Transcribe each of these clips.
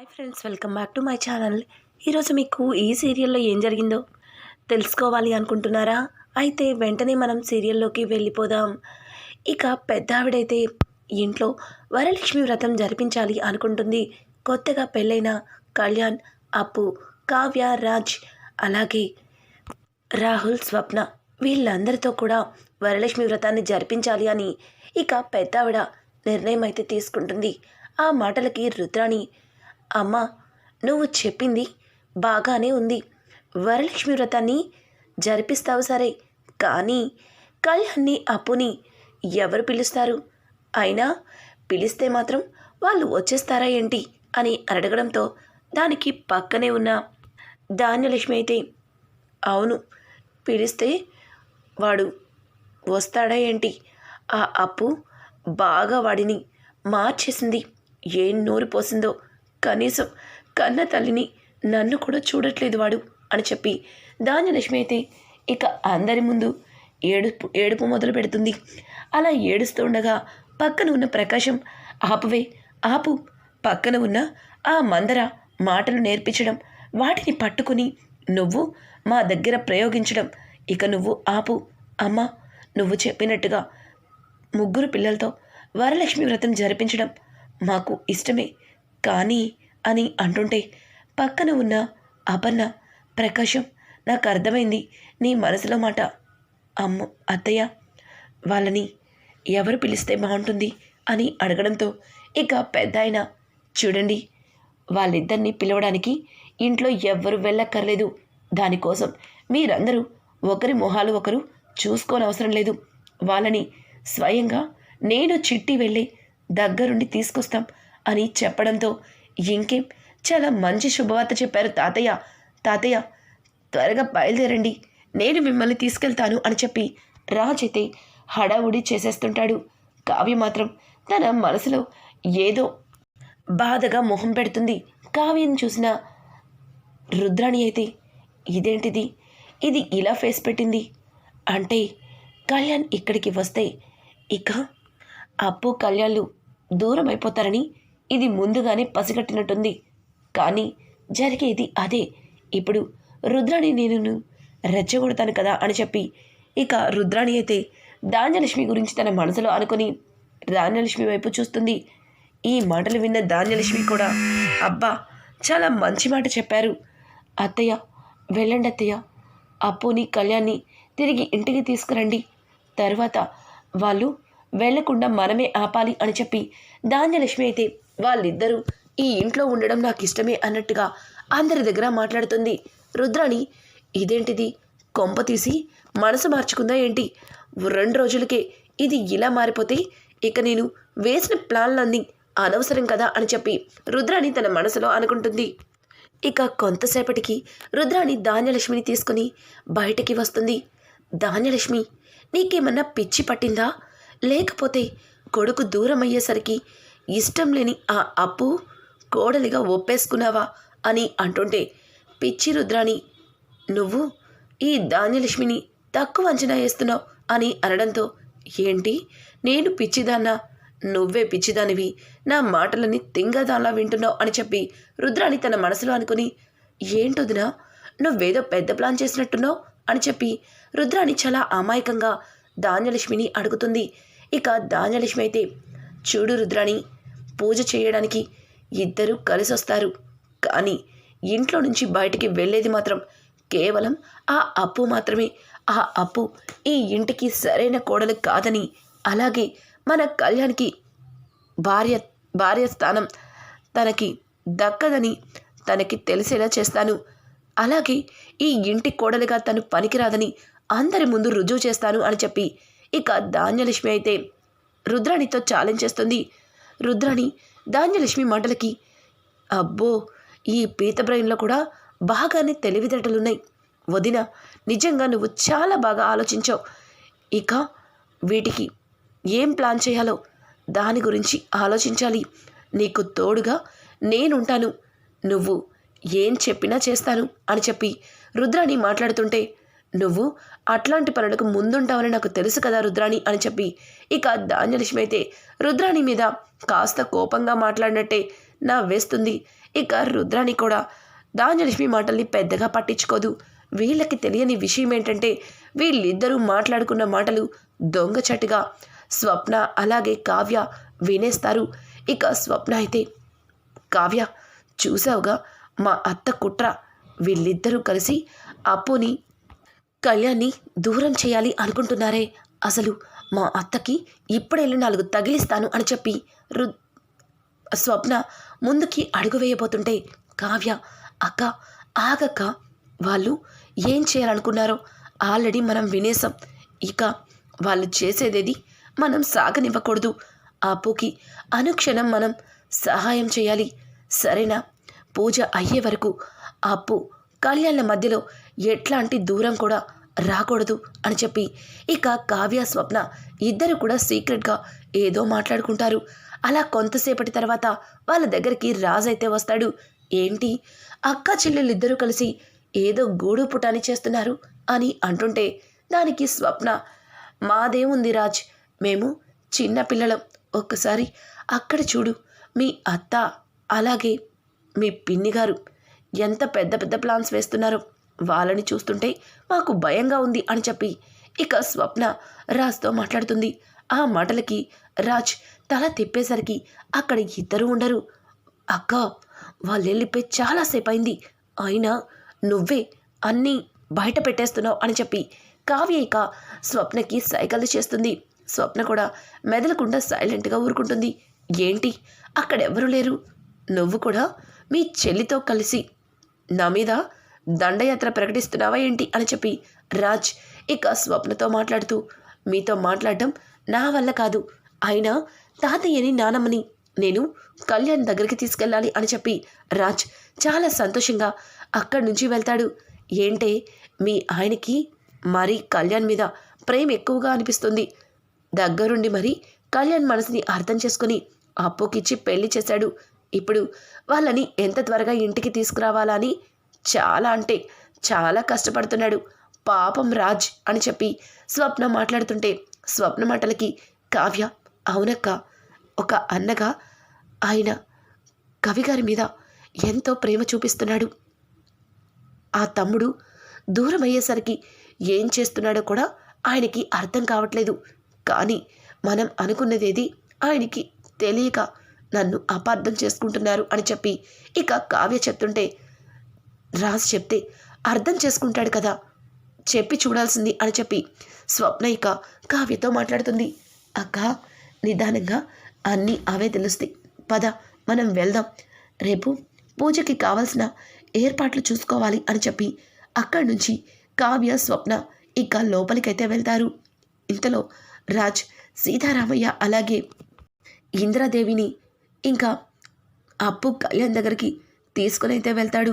Hi friends welcome back to my channel. ఈరోజు మీకు ఈ సీరియల్లో ఏం జరిగిందో తెలుసుకోవాలి అనుకుంటున్నారా? అయితే వెంటనే మనం సీరియల్లోకి వెళ్ళిపోదాం. ఇక పెద్ద ఆవిడైతే ఇంట్లో వరలక్ష్మి వ్రతం జరిపించాలి అనుకుంటుంది. కొత్తగా పెళ్ళైన కళ్యాణ్ అప్పు కావ్య రాజ్ అలాగే రాహుల్ స్వప్న వీళ్ళందరితో కూడా వరలక్ష్మి వ్రతాన్ని జరిపించాలి అని ఇక పెద్దావిడ నిర్ణయం అయితే తీసుకుంటుంది. ఆ మాటలకి రుద్రాణి అమ్మ నువ్వు చెప్పింది బాగానే ఉంది. వరలక్ష్మి వ్రతాన్ని జరిపిస్తావు సరే కానీ కళ్యాణ్ని అప్పుని ఎవరు పిలుస్తారు? అయినా పిలిస్తే మాత్రం వాళ్ళు వచ్చేస్తారా ఏంటి అని అడగడంతో దానికి పక్కనే ఉన్న ధాన్యలక్ష్మి అయితే అవును పిలిస్తే వాడు వస్తాడా ఏంటి? ఆ అప్పు బాగా వాడిని మార్చేసింది. ఏం నోరు పోసిందో కనీసం కన్న తల్లిని నన్ను కూడా చూడట్లేదు వాడు అని చెప్పి ధాన్యలక్ష్మి అయితే ఇక అందరి ముందు ఏడుపు ఏడుపు మొదలు పెడుతుంది. అలా ఏడుస్తూ ఉండగా పక్కన ఉన్న ప్రకాశం ఆపువే ఆపు. పక్కన ఉన్న ఆ మందర మాటలు నేర్పించడం వాటిని పట్టుకుని నువ్వు మా దగ్గర ప్రయోగించడం ఇక నువ్వు ఆపు. అమ్మా నువ్వు చెప్పినట్టుగా ముగ్గురు పిల్లలతో వరలక్ష్మి వ్రతం జరిపించడం మాకు ఇష్టమే. కానీ అని అంటుంటే పక్కన ఉన్న అపర్ణ ప్రకాశం నాకు అర్థమైంది నీ మనసులో మాట. అమ్మ అత్తయ్య వాళ్ళని ఎవరు పిలిస్తే బాగుంటుంది అని అడగడంతో ఇక పెద్ద ఆయన చూడండి వాళ్ళిద్దరిని పిలవడానికి ఇంట్లో ఎవ్వరు వెళ్ళక్కర్లేదు. దానికోసం మీరందరూ ఒకరి మొహాలు ఒకరు చూసుకోనవసరం లేదు. వాళ్ళని స్వయంగా నేను చిట్టి వెళ్ళి దగ్గరుండి తీసుకొస్తాం. అని చెప్పడంతో ఇంకేం? చాలా మంచి శుభవార్త చెప్పారు తాతయ్య. తాతయ్య త్వరగా బయలుదేరండి. నేను మిమ్మల్ని తీసుకెళ్తాను అని చెప్పి రాజైతే హడావుడి చేసేస్తుంటాడు. కావ్య మాత్రం తన మనసులో ఏదో బాధగా మొహం పెడుతుంది. కావ్యం చూసిన రుద్రాణి అయితే ఇదేంటిది? ఇది ఇలా ఫేస్ పెట్టింది. అంటే కళ్యాణ్ ఇక్కడికి వస్తే ఇక అప్పు కళ్యాణ్లు దూరం అయిపోతారని ఇది ముందుగానే పసిగట్టినట్టుంది. కానీ జరిగేది అదే. ఇప్పుడు రుద్రాణి నేను రెచ్చగొడతాను కదా అని చెప్పి ఇక రుద్రాణి అయితే ధాన్యలక్ష్మి గురించి తన మనసులో అనుకుని ధాన్యలక్ష్మి వైపు చూస్తుంది. ఈ మాటలు విన్న ధాన్యలక్ష్మి కూడా అబ్బా చాలా మంచి మాట చెప్పారు. అత్తయ్య వెళ్ళండి అత్తయ్య. అప్పుని కళ్యాణ్ని తిరిగి ఇంటికి తీసుకురండి. తర్వాత వాళ్ళు వెళ్ళకుండా మనమే ఆపాలి అని చెప్పి ధాన్యలక్ష్మి అయితే వాళ్ళిద్దరూ ఈ ఇంట్లో ఉండడం నాకు ఇష్టమే అన్నట్టుగా అందరి దగ్గర మాట్లాడుతుంది. రుద్రాణి ఇదేంటిది? కొంప తీసి మనసు మార్చుకుందా ఏంటి? రెండు రోజులకే ఇది ఇలా మారిపోతే ఇక నేను వేసిన ప్లాన్లన్నీ అనవసరం కదా? అని చెప్పి రుద్రాణి తన మనసులో అనుకుంటుంది. ఇక కొంతసేపటికి రుద్రాణి ధాన్యలక్ష్మిని తీసుకుని బయటికి వస్తుంది. ధాన్యలక్ష్మి నీకేమన్నా పిచ్చి పట్టిందా? లేకపోతే కొడుకు దూరం అయ్యేసరికి ఇష్టం లేని ఆ అప్పు కోడలిగా ఒప్పేసుకున్నావా అని అంటుంటే పిచ్చి రుద్రాణి నువ్వు ఈ ధాన్యలక్ష్మిని తక్కువ అంచనా వేస్తున్నావు అని అనడంతో ఏంటి? నేను పిచ్చిదాన్నా నువ్వే పిచ్చిదానివి నా మాటలని తింగదాన్లా వింటున్నావు అని చెప్పి రుద్రాణి తన మనసులో అనుకుని ఏంటొదినా నువ్వేదో పెద్ద ప్లాన్ చేసినట్టున్నావు అని చెప్పి రుద్రాణి చాలా అమాయకంగా ధాన్యలక్ష్మిని అడుగుతుంది. ఇక ధాన్యలక్ష్మి అయితే చూడు రుద్రాణి పూజ చేయడానికి ఇద్దరూ కలిసి వస్తారు కానీ ఇంట్లో నుంచి బయటికి వెళ్ళేది మాత్రం కేవలం ఆ అప్పు మాత్రమే. ఆ అప్పు ఈ ఇంటికి సరైన కోడలు కాదని అలాగే మన కళ్యాణ్కి భార్య భార్య స్థానం తనకి దక్కదని తనకి తెలిసేలా చేస్తాను. అలాగే ఈ ఇంటి కోడలుగా తను పనికిరాదని అందరి ముందు రుజువు చేస్తాను అని చెప్పి ఇక ధాన్యలక్ష్మి అయితే రుద్రాణితో ఛాలెంజ్ చేస్తుంది. రుద్రాణి ధాన్యలక్ష్మి మాటలకి అబ్బో ఈ పీత బ్రెయిన్లో కూడా బాగానే తెలివితేటలున్నాయి. వదిన నిజంగా నువ్వు చాలా బాగా ఆలోచించావు. ఇక వీటికి ఏం ప్లాన్ చేయాలో దాని గురించి ఆలోచించాలి. నీకు తోడుగా నేనుంటాను. నువ్వు ఏం చెప్పినా చేస్తాను అని చెప్పి రుద్రాణి మాట్లాడుతుంటే నువ్వు అట్లాంటి పనులకు ముందుంటావని నాకు తెలుసు కదా రుద్రాణి అని చెప్పి ఇక ధాన్యలక్ష్మి అయితే రుద్రాణి మీద కాస్త కోపంగా మాట్లాడినట్టే నా వేస్తుంది. ఇక రుద్రాణి కూడా ధాన్యలక్ష్మి మాటల్ని పెద్దగా పట్టించుకోదు. వీళ్ళకి తెలియని విషయం ఏంటంటే వీళ్ళిద్దరూ మాట్లాడుకున్న మాటలు దొంగచట్టుగా స్వప్న అలాగే కావ్య వినేస్తారు. ఇక స్వప్న అయితే కావ్య చూసావుగా మా అత్త కుట్ర. వీళ్ళిద్దరూ కలిసి అప్పుని కళ్యాణ్ని దూరం చేయాలి అనుకుంటున్నారే. అసలు మా అత్తకి ఇప్పుడెళ్ళి నాలుగు తగిలిస్తాను అని చెప్పి రు స్వప్న ముందుకి అడుగు వేయబోతుంటే కావ్య అక్క ఆగక్క వాళ్ళు ఏం చేయాలనుకున్నారో ఆల్రెడీ మనం వినేసాం ఇక వాళ్ళు చేసేదేది మనం సాగనివ్వకూడదు. అప్పుకి అనుక్షణం మనం సహాయం చేయాలి. సరేనా? పూజ అయ్యే వరకు అప్పు కళ్యాణ్ల మధ్యలో ఎట్లాంటి దూరం కూడా రాకూడదు అని చెప్పి ఇక కావ్య స్వప్న ఇద్దరు కూడా సీక్రెట్గా ఏదో మాట్లాడుకుంటారు. అలా కొంతసేపటి తర్వాత వాళ్ళ దగ్గరికి రాజైతే వస్తాడు. ఏంటి? అక్క చెల్లెళ్ళిద్దరూ కలిసి ఏదో గూడు పుటాని చేస్తున్నారు అని అంటుంటే దానికి స్వప్న మాదేముంది రాజ్? మేము చిన్న పిల్లలం. ఒక్కసారి అక్కడ చూడు మీ అత్త అలాగే మీ పిన్ని గారు ఎంత పెద్ద పెద్ద ప్లాన్స్ వేస్తున్నారో? వాళ్ళని చూస్తుంటే మాకు భయంగా ఉంది అని చెప్పి ఇక స్వప్న రాజ్తో మాట్లాడుతుంది. ఆ మాటలకి రాజ్ తల తిప్పేసరికి అక్కడ ఇద్దరు ఉండరు. అక్క వాళ్ళు వెళ్ళిపోయి చాలాసేపు అయింది అయినా నువ్వే అన్నీ బయట పెట్టేస్తున్నావు అని చెప్పి కావ్య ఇక స్వప్నకి సైకిల్ చేస్తుంది. స్వప్న కూడా మెదలకుండా సైలెంట్గా ఊరుకుంటుంది. ఏంటి? అక్కడెవరూ లేరు. నువ్వు కూడా మీ చెల్లితో కలిసి నా మీద దండయాత్ర ప్రకటిస్తున్నావా ఏంటి? అని చెప్పి రాజ్ ఇక స్వప్నతో మాట్లాడుతూ మీతో మాట్లాడటం నా వల్ల కాదు. అయినా తాతయ్యని నానమ్మని నేను కళ్యాణ్ దగ్గరికి తీసుకెళ్ళాలి అని చెప్పి రాజ్ చాలా సంతోషంగా అక్కడి నుంచి వెళ్తాడు. ఏంటే మీ ఆయనకి మరీ కళ్యాణ్ మీద ప్రేమ ఎక్కువగా అనిపిస్తుంది. దగ్గరుండి మరి కళ్యాణ్ మనసుని అర్థం చేసుకుని అప్పుకిచ్చి పెళ్ళి చేశాడు. ఇప్పుడు వాళ్ళని ఎంత త్వరగా ఇంటికి తీసుకురావాలా అని చాలా అంటే చాలా కష్టపడుతున్నాడు. పాపం రాజ్ అని చెప్పి స్వప్న మాట్లాడుతుంటే స్వప్న మాటలకి కావ్య అవునక్క ఒక అన్నగా ఆయన కవిగారి మీద ఎంతో ప్రేమ చూపిస్తున్నాడు. ఆ తమ్ముడు దూరం అయ్యేసరికి ఏం చేస్తున్నాడో కూడా ఆయనకి అర్థం కావట్లేదు. కానీ మనం అనుకున్నదేది ఆయనకి తెలియక నన్ను అపార్థం చేసుకుంటున్నారు అని చెప్పి ఇక కావ్య చెప్తుంటే రాజ్ చెప్తే అర్థం చేసుకుంటాడు కదా. చెప్పి చూడాల్సింది అని చెప్పి స్వప్న ఇక కావ్యతో మాట్లాడుతుంది. అక్క నిదానంగా అన్నీ అవే తెలుస్తాయి. పద మనం వెళ్దాం. రేపు పూజకి కావాల్సిన ఏర్పాట్లు చూసుకోవాలి అని చెప్పి అక్కడి నుంచి కావ్య స్వప్న ఇక లోపలికైతే వెళ్తారు. ఇంతలో రాజ్ సీతారామయ్య అలాగే ఇంద్రాదేవిని ఇంకా అప్పు కళ్యాణ్ దగ్గరికి తీసుకుని అయితే వెళ్తాడు.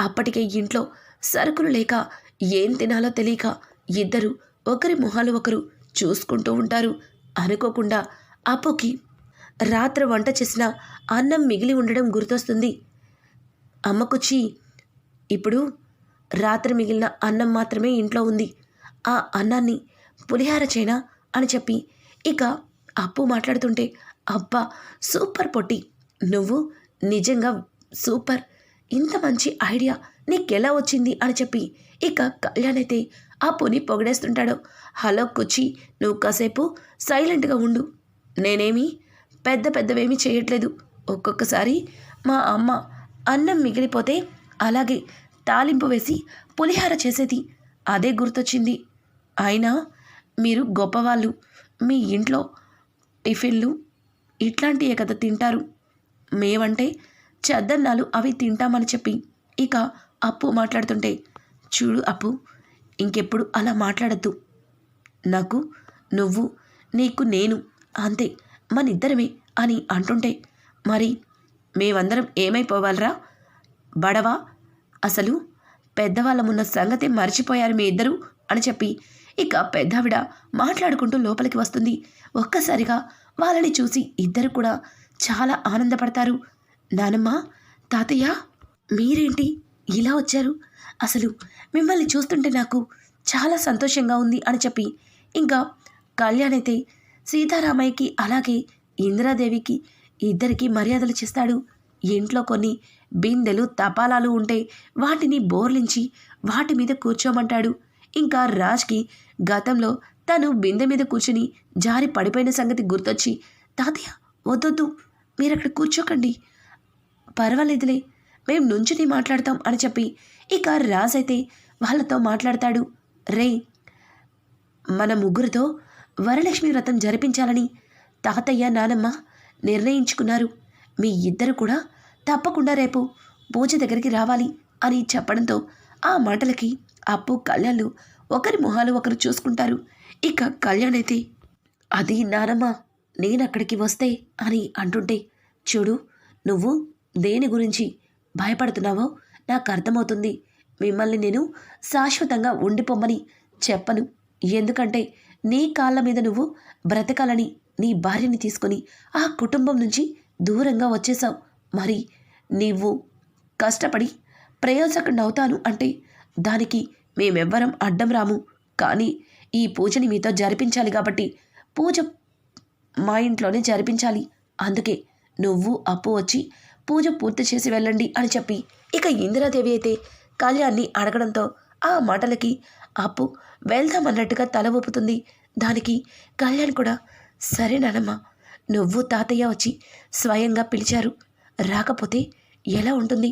అప్పటికే ఇంట్లో సరుకులు లేక ఏం తినాలో తెలియక ఇద్దరు ఒకరి మొహాలు ఒకరు చూసుకుంటూ ఉంటారు. అనుకోకుండా అప్పుకి రాత్రి వంట చేసిన అన్నం మిగిలి ఉండడం గుర్తొస్తుంది. అమ్మకొచ్చి ఇప్పుడు రాత్రి మిగిలిన అన్నం మాత్రమే ఇంట్లో ఉంది. ఆ అన్నాన్ని పులిహార చేయనా అని చెప్పి ఇక అప్పు మాట్లాడుతుంటే అబ్బా సూపర్ పొట్టి. నువ్వు నిజంగా సూపర్. ఇంత మంచి ఐడియా నీకెలా వచ్చింది అని చెప్పి. ఇక కళ్యాణ్ అయితే ఆ పుని పొగిడేస్తుంటాడు. హలో కుచ్చి నువ్వు కాసేపు సైలెంట్గా ఉండు. నేనేమి పెద్ద పెద్దవేమీ చేయట్లేదు. ఒక్కొక్కసారి మా అమ్మ అన్నం మిగిలిపోతే అలాగే తాలింపు వేసి పులిహార చేసేది. అదే గుర్తొచ్చింది. అయినా మీరు గొప్పవాళ్ళు. మీ ఇంట్లో టిఫిన్లు ఇట్లాంటియే కదా తింటారు? మేమంటే చద్దన్నాలు అవి తింటామని చెప్పి ఇక అప్పు మాట్లాడుతుంటే చూడు అప్పు ఇంకెప్పుడు అలా మాట్లాడద్దు. నాకు నువ్వు నీకు నేను అంతే మనిద్దరమే అని అంటుంటే మరి మేమందరం ఏమైపోవాలరా? బడవా? అసలు పెద్దవాళ్ళమున్న సంగతి మర్చిపోయారు మీ ఇద్దరు? అని చెప్పి ఇక పెద్దావిడ మాట్లాడుకుంటూ లోపలికి వస్తుంది. ఒక్కసారిగా వాళ్ళని చూసి ఇద్దరు కూడా చాలా ఆనందపడతారు. నానమ్మ తాతయ్య మీరేంటి ఇలా వచ్చారు? అసలు మిమ్మల్ని చూస్తుంటే నాకు చాలా సంతోషంగా ఉంది అని చెప్పి ఇంకా కళ్యాణ్ అయితే సీతారామయ్యకి అలాగే ఇందిరాదేవికి ఇద్దరికి మర్యాదలు చేస్తాడు. ఇంట్లో కొన్ని బిందెలు తపాలాలు ఉంటే వాటిని బోర్లించి వాటి మీద కూర్చోమంటాడు. ఇంకా రాజ్కి గతంలో తను బిందె మీద కూర్చుని జారి పడిపోయిన సంగతి గుర్తొచ్చి తాతయ్య వద్దొద్దు. మీరు అక్కడ కూర్చోకండి. పర్వాలేదులే. మేము నుంచుని మాట్లాడతాం అని చెప్పి ఇక రాజ్ అయితే వాళ్ళతో మాట్లాడతాడు. రే మన ముగ్గురితో వరలక్ష్మి వ్రతం జరిపించాలని తాతయ్య నానమ్మ నిర్ణయించుకున్నారు. మీ ఇద్దరు కూడా తప్పకుండా రేపు పూజ దగ్గరికి రావాలి అని చెప్పడంతో ఆ మాటలకి అప్పు కళ్యాణ్లు ఒకరి మొహాలు ఒకరు చూసుకుంటారు. ఇక కళ్యాణ్ అయితే అది నానమ్మ నేను అక్కడికి వస్తే అని అంటుంటే చూడు నువ్వు దేని గురించి భయపడుతున్నావో నాకు అర్థమవుతుంది. మిమ్మల్ని నేను శాశ్వతంగా ఉండిపోమ్మని చెప్పను. ఎందుకంటే నీ కాళ్ళ మీద నువ్వు బ్రతకాలని నీ భార్యని తీసుకొని ఆ కుటుంబం నుంచి దూరంగా వచ్చేసావు మరి నీవు కష్టపడి ప్రయోజకుడిని అవుతాను అంటే దానికి మేమెవ్వరం అడ్డం రాము. కానీ ఈ పూజని మీతో జరిపించాలి కాబట్టి పూజ మా ఇంట్లోనే జరిపించాలి. అందుకే నువ్వు అప్పు వచ్చి పూజ పూర్తి చేసి వెళ్ళండి అని చెప్పి ఇక ఇందిరాదేవి అయితే కళ్యాణ్ని అడగడంతో ఆ మాటలకి అప్పు వెళ్దామన్నట్టుగా తల ఊపుతుంది. దానికి కళ్యాణ్ కూడా సరే నానమ్మ నువ్వు తాతయ్య వచ్చి స్వయంగా పిలిచారు. రాకపోతే ఎలా ఉంటుంది?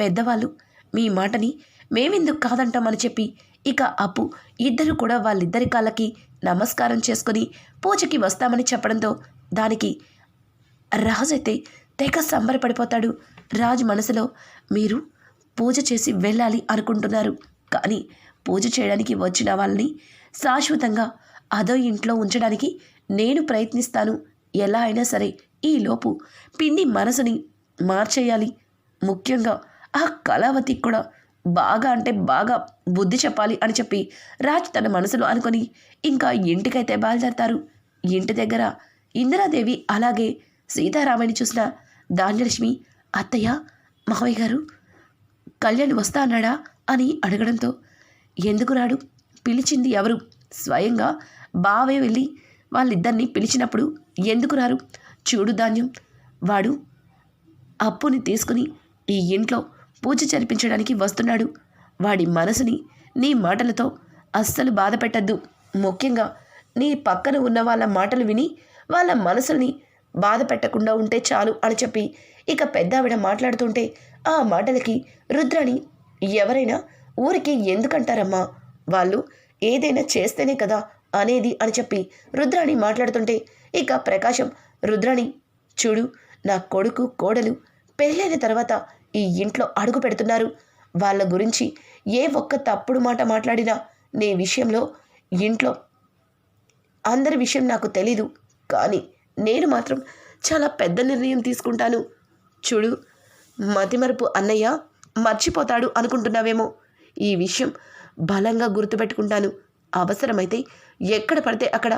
పెద్దవాళ్ళు మీ మాటని మేమెందుకు కాదంటామని చెప్పి ఇక అప్పు ఇద్దరు కూడా వాళ్ళిద్దరి కాళ్ళకి నమస్కారం చేసుకుని పూజకి వస్తామని చెప్పడంతో దానికి రాజు అయితే తెగ సంబరపడిపోతాడు. రాజు మనసులో మీరు పూజ చేసి వెళ్ళాలి అనుకుంటున్నారు కానీ పూజ చేయడానికి వచ్చిన వాళ్ళని శాశ్వతంగా అదో ఇంట్లో ఉంచడానికి నేను ప్రయత్నిస్తాను. ఎలా అయినా సరే ఈలోపు పిన్ని మనసుని మార్చేయాలి. ముఖ్యంగా ఆ కళావతికి కూడా బాగా అంటే బాగా బుద్ధి చెప్పాలి అని చెప్పి రాజ్ తన మనసులో అనుకొని ఇంకా ఇంటికైతే బయలుదేరతారు. ఇంటి దగ్గర ఇందిరాదేవి అలాగే సీతారామని చూసిన ధాన్యలక్ష్మి అత్తయ్య మావయ్య గారు కళ్యాణ్ వస్తా అన్నాడా? అని అడగడంతో ఎందుకు రాడు? పిలిచింది ఎవరు? స్వయంగా బావే వెళ్ళి వాళ్ళిద్దరిని పిలిచినప్పుడు ఎందుకు రారు? చూడు ధాన్యం వాడు అప్పుని తీసుకుని ఈ ఇంట్లో పూజ జరిపించడానికి వస్తున్నాడు. వాడి మనసుని నీ మాటలతో అస్సలు బాధ పెట్టద్దు ముఖ్యంగా నీ పక్కన ఉన్న వాళ్ళ మాటలు విని వాళ్ళ మనసుని బాధ పెట్టకుండా ఉంటే చాలు అని చెప్పి ఇక పెద్దావిడ మాట్లాడుతుంటే ఆ మాటలకి రుద్రని ఎవరైనా ఊరికి ఎందుకంటారమ్మా? వాళ్ళు ఏదైనా చేస్తేనే కదా అనేది అని చెప్పి రుద్రాణి మాట్లాడుతుంటే ఇక ప్రకాశం రుద్రాణి చూడు నా కొడుకు కోడలు పెళ్ళైన తర్వాత ఈ ఇంట్లో అడుగు పెడుతున్నారు. వాళ్ళ గురించి ఏ ఒక్క తప్పుడు మాట మాట్లాడినా నీ విషయంలో ఇంట్లో అందరి విషయం నాకు తెలీదు. కానీ నేను మాత్రం చాలా పెద్ద నిర్ణయం తీసుకుంటాను. చూడు మతిమరుపు అన్నయ్య మర్చిపోతాడు అనుకుంటున్నావేమో. ఈ విషయం బలంగా గుర్తుపెట్టుకుంటాను. అవసరమైతే ఎక్కడ పడితే అక్కడ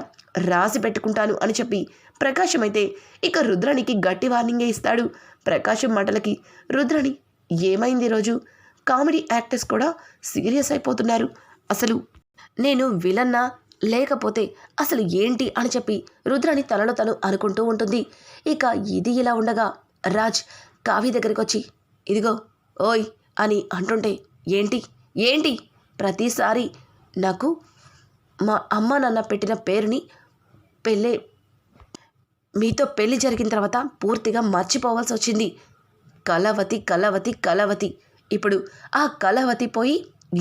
రాసి పెట్టుకుంటాను అని చెప్పి ప్రకాశం అయితే ఇక రుద్రానికి గట్టి వార్నింగే ఇస్తాడు. ప్రకాశం మాటలకి రుద్రాణి ఏమైంది రోజు? కామెడీ యాక్టర్స్ కూడా సీరియస్ అయిపోతున్నారు. అసలు నేను విలన్నా? లేకపోతే అసలు ఏంటి అని చెప్పి రుద్రాణి తనలో తను అనుకుంటూ ఉంటుంది. ఇక ఇది ఇలా ఉండగా రాజ్ కావ్య దగ్గరికి వచ్చి ఇదిగో ఓయ్ అని అంటుంటే ఏంటి? ఏంటి? ప్రతిసారి నాకు మా అమ్మ నాన్న పెట్టిన పేరుని పెళ్ళి మీతో పెళ్ళి జరిగిన తర్వాత పూర్తిగా మర్చిపోవాల్సి వచ్చింది. కలవతి కలవతి కలవతి ఇప్పుడు ఆ కలవతి పోయి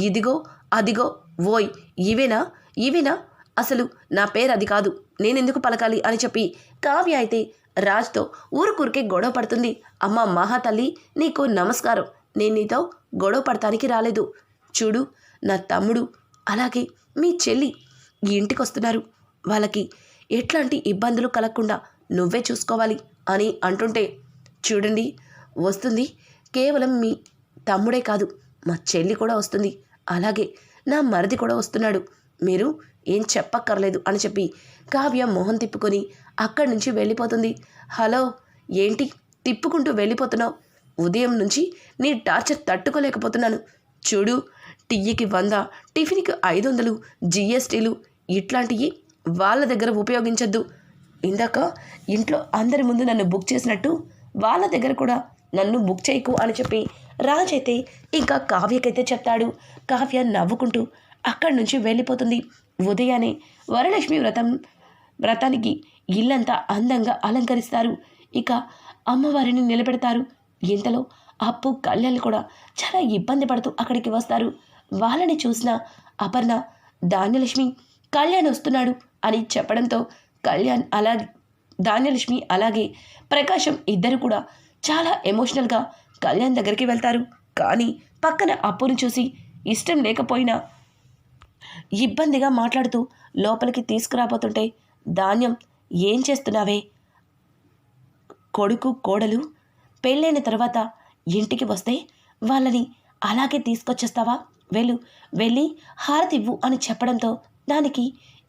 ఇదిగో అదిగో ఓయ్ ఇవేనా ఇవేనా? అసలు నా పేరు అది కాదు నేనెందుకు పలకాలి అని చెప్పి కావ్య అయితే రాజ్తో ఊరుకూరికే గొడవ పడుతుంది. అమ్మ మహాతల్లి నీకు నమస్కారం. నేను నీతో గొడవ పడటానికి రాలేదు. చూడు నా తమ్ముడు అలాగే మీ చెల్లి ఇంటికి వస్తున్నారు వాళ్ళకి ఎట్లాంటి ఇబ్బందులు కలగకుండా నువ్వే చూసుకోవాలి అని అంటుంటే చూడండి వస్తుంది. కేవలం మీ తమ్ముడే కాదు మా చెల్లి కూడా వస్తుంది. అలాగే నా మరిది కూడా వస్తున్నాడు. మీరు ఏం చెప్పక్కర్లేదు అని చెప్పి కావ్య మొహం తిప్పుకొని అక్కడి నుంచి వెళ్ళిపోతుంది. హలో ఏంటి? తిప్పుకుంటూ వెళ్ళిపోతున్నావు. ఉదయం నుంచి నీ టార్చర్ తట్టుకోలేకపోతున్నాను. చూడు టీకి వంద టిఫిన్కి ఐదు వందలు జిఎస్టీలు ఇట్లాంటివి వాళ్ళ దగ్గర ఉపయోగించొద్దు. ఇందాక ఇంట్లో అందరి ముందు నన్ను బుక్ చేసినట్టు వాళ్ళ దగ్గర కూడా నన్ను బుక్ చేయకు అని చెప్పి రాజైతే ఇంకా కావ్యకైతే చెప్తాడు. కావ్య నవ్వుకుంటూ అక్కడి నుంచి వెళ్ళిపోతుంది. ఉదయాన్నే వరలక్ష్మి వ్రతం వ్రతానికి ఇల్లంతా అందంగా అలంకరిస్తారు. ఇక అమ్మవారిని నిలబెడతారు. ఇంతలో అప్పు కళ్యాణ్ కూడా చాలా ఇబ్బంది పడుతూ అక్కడికి వస్తారు. వాళ్ళని చూసిన అపర్ణ ధాన్యలక్ష్మి కళ్యాణ్ వస్తున్నాడు అని చెప్పడంతో కళ్యాణ్ అలాగే ధాన్యలక్ష్మి అలాగే ప్రకాశం ఇద్దరు కూడా చాలా ఎమోషనల్గా కళ్యాణ్ దగ్గరికి వెళ్తారు. కానీ పక్కన అప్పును చూసి ఇష్టం లేకపోయినా ఇబ్బందిగా మాట్లాడుతూ లోపలికి తీసుకురాబోతుంటే ధాన్యం ఏం చేస్తున్నావే? కొడుకు కోడలు పెళ్ళైన తర్వాత ఇంటికి వస్తే వాళ్ళని అలాగే తీసుకొచ్చేస్తావా? వెళ్ళు వెళ్ళి హారతి ఇవ్వు అని చెప్పడంతో దానికి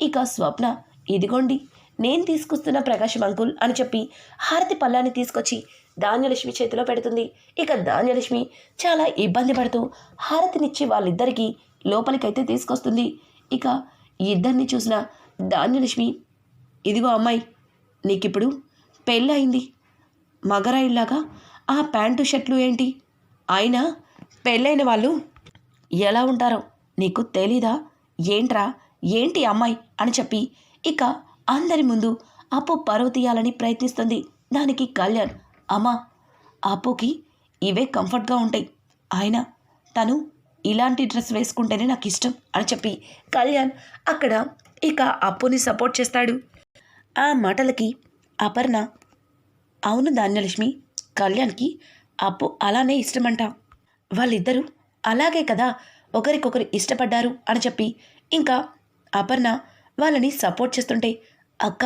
ఇక స్వప్న ఇదిగోండి నేను తీసుకొస్తున్న ప్రకాశం అంకుల్ అని చెప్పి హారతి పళ్ళాన్ని తీసుకొచ్చి ధాన్యలక్ష్మి చేతిలో పెడుతుంది. ఇక ధాన్యలక్ష్మి చాలా ఇబ్బంది పడుతూ హారతినిచ్చి వాళ్ళిద్దరికీ లోపలికైతే తీసుకొస్తుంది. ఇక ఇద్దరిని చూసిన ధాన్యలక్ష్మి ఇదిగో అమ్మాయి నీకిప్పుడు పెళ్ళయింది. మగరాయిల్లాగా ఆ ప్యాంటు షర్ట్లు ఏంటి? అయినా పెళ్ళైన వాళ్ళు ఎలా ఉంటారో నీకు తెలీదా? ఏంట్రా? ఏంటి అమ్మాయి? అని చెప్పి ఇక అందరి ముందు అప్పు పరువు తీయాలని ప్రయత్నిస్తుంది దానికి కళ్యాణ్. అమ్మా అప్పుకి ఇవే కంఫర్ట్గా ఉంటాయి. ఆయన తను ఇలాంటి డ్రెస్ వేసుకుంటేనే నాకు ఇష్టం అని చెప్పి కళ్యాణ్ అక్కడ ఇక అప్పుని సపోర్ట్ చేస్తాడు. ఆ మాటలకి అపర్ణ అవును ధాన్యలక్ష్మి కళ్యాణ్కి అప్పు అలానే ఇష్టమంట. వాళ్ళిద్దరూ అలాగే కదా ఒకరికొకరు ఇష్టపడ్డారు అని చెప్పి ఇంకా అపర్ణ వాళ్ళని సపోర్ట్ చేస్తుంటే అక్క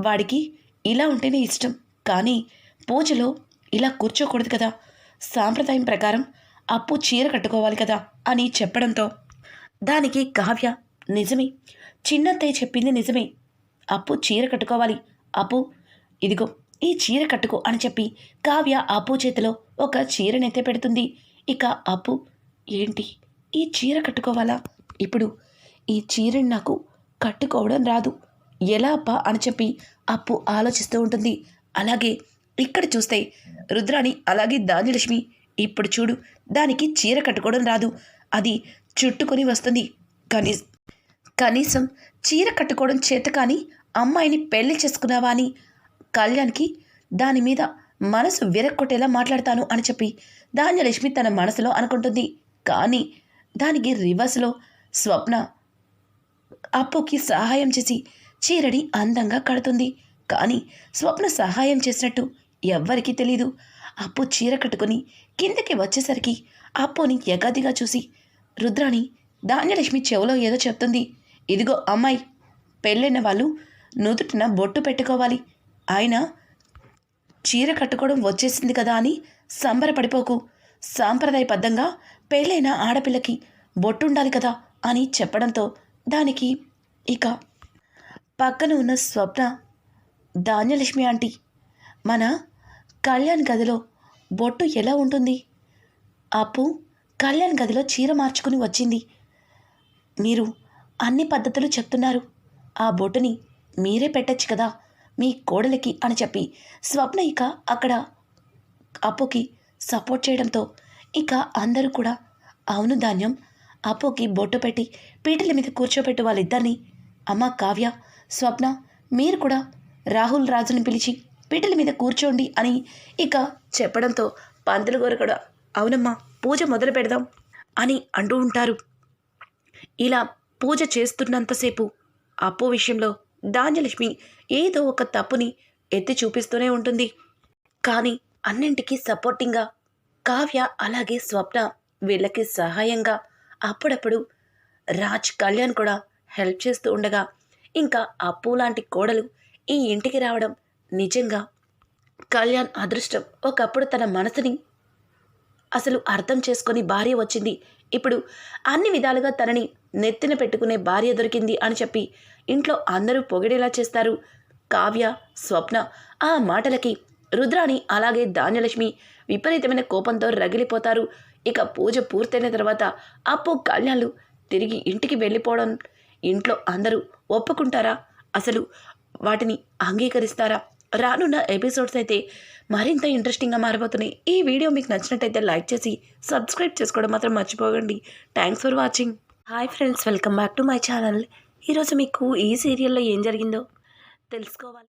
వాడికి ఇలా ఉంటేనే ఇష్టం. కానీ పూజలో ఇలా కూర్చోకూడదు కదా. సాంప్రదాయం ప్రకారం అప్పు చీర కట్టుకోవాలి కదా అని చెప్పడంతో దానికి కావ్య నిజమే. చిన్నత్తయ్య చెప్పింది నిజమే. అప్పు చీర కట్టుకోవాలి. అప్పు ఇదిగో ఈ చీర కట్టుకో అని చెప్పి కావ్య అప్పు చేతిలో ఒక చీరనైతే పెడుతుంది. ఇక అప్పు ఏంటి? ఈ చీర కట్టుకోవాలా? ఇప్పుడు ఈ చీరని నాకు కట్టుకోవడం రాదు. ఎలా అప్పా అని చెప్పి అప్పు ఆలోచిస్తూ ఉంటుంది. అలాగే ఇక్కడ చూస్తే రుద్రాణి అలాగే ధాన్యలక్ష్మి ఇప్పుడు చూడు దానికి చీర కట్టుకోవడం రాదు. అది చుట్టుకొని వస్తుంది. కనీ కనీసం చీర కట్టుకోవడం చేత కానీ అమ్మాయిని పెళ్ళి చేసుకున్నావా అని కళ్యాణ్కి దాని మీద మనసు విరక్కొట్టేలా మాట్లాడతాను అని చెప్పి ధాన్యలక్ష్మి తన మనసులో అనుకుంటుంది. కానీ దానికి రివర్స్లో స్వప్న అప్పుకి సహాయం చేసి చీరని అందంగా కడుతుంది. కానీ స్వప్న సహాయం చేసినట్టు ఎవ్వరికీ తెలీదు. అప్పు చీర కట్టుకొని కిందకి వచ్చేసరికి అప్పుని ఎగాదిగా చూసి రుద్రాణి ధాన్యలక్ష్మి చెవులో ఏదో చెప్తుంది. ఇదిగో అమ్మాయి పెళ్ళైన వాళ్ళు నుదుటిన బొట్టు పెట్టుకోవాలి. ఆయన చీర కట్టుకోవడం వచ్చేసింది కదా అని సంబరపడిపోకు. సాంప్రదాయబద్ధంగా పెళ్ళైన ఆడపిల్లకి బొట్టుండాలి కదా అని చెప్పడంతో దానికి ఇక పక్కన ఉన్న స్వప్న ధాన్యలక్ష్మి ఆంటీ మన కళ్యాణ్ గదిలో బొట్టు ఎలా ఉంటుంది? అప్పు కళ్యాణ్ గదిలో చీర మార్చుకుని వచ్చింది. మీరు అన్ని పద్ధతులు చెప్తున్నారు. ఆ బొట్టుని మీరే పెట్టచ్చు కదా మీ కోడలికి అని చెప్పి స్వప్న ఇక అక్కడ అప్పుకి సపోర్ట్ చేయడంతో ఇక అందరూ కూడా అవును ధాన్యం అప్పుకి బొట్టు పెట్టి పీటల మీద కూర్చోబెట్టి వాళ్ళిద్దరిని. అమ్మ కావ్య స్వప్న మీరు కూడా రాహుల్ రాజుని పిలిచి పీటల మీద కూర్చోండి అని ఇక చెప్పడంతో పంతులు గారు కూడా అవునమ్మా పూజ మొదలు పెడదాం అని అంటూ ఉంటారు. ఇలా పూజ చేస్తున్నంతసేపు అప్పు విషయంలో ధాన్యలక్ష్మి ఏదో ఒక తప్పుని ఎత్తి చూపిస్తూనే ఉంటుంది. కానీ అన్నింటికీ సపోర్టింగ్గా కావ్య అలాగే స్వప్న వీళ్ళకి సహాయంగా అప్పుడప్పుడు రాజ్ కళ్యాణ్ కూడా హెల్ప్ చేస్తూ ఉండగా ఇంకా అప్పు లాంటి కోడలు ఈ ఇంటికి రావడం నిజంగా కళ్యాణ్ అదృష్టం. ఒకప్పుడు తన మనసుని అసలు అర్థం చేసుకొని భార్య వచ్చింది. ఇప్పుడు అన్ని విధాలుగా తనని నెత్తిన పెట్టుకునే భార్య దొరికింది అని చెప్పి ఇంట్లో అందరూ పొగిడేలా చేస్తారు. కావ్య స్వప్న ఆ మాటలకి రుద్రాణి అలాగే ధాన్యలక్ష్మి విపరీతమైన కోపంతో రగిలిపోతారు. ఇక పూజ పూర్తయిన తర్వాత అప్పు కళ్యాణ్లు తిరిగి ఇంటికి వెళ్ళిపోవడం ఇంట్లో అందరూ ఒప్పుకుంటారా? అసలు వాటిని అంగీకరిస్తారా? రానున్న ఎపిసోడ్స్ అయితే మరింత ఇంట్రెస్టింగ్గా మారిపోతున్నాయి ఈ వీడియో మీకు నచ్చినట్టయితే లైక్ చేసి సబ్స్క్రైబ్ చేసుకోవడం మాత్రం మర్చిపోకండి. Thanks for watching hi friends welcome back to my channel ఈరోజు మీకు ఈ సీరియల్లో ఏం జరిగిందో తెలుసుకోవాలి.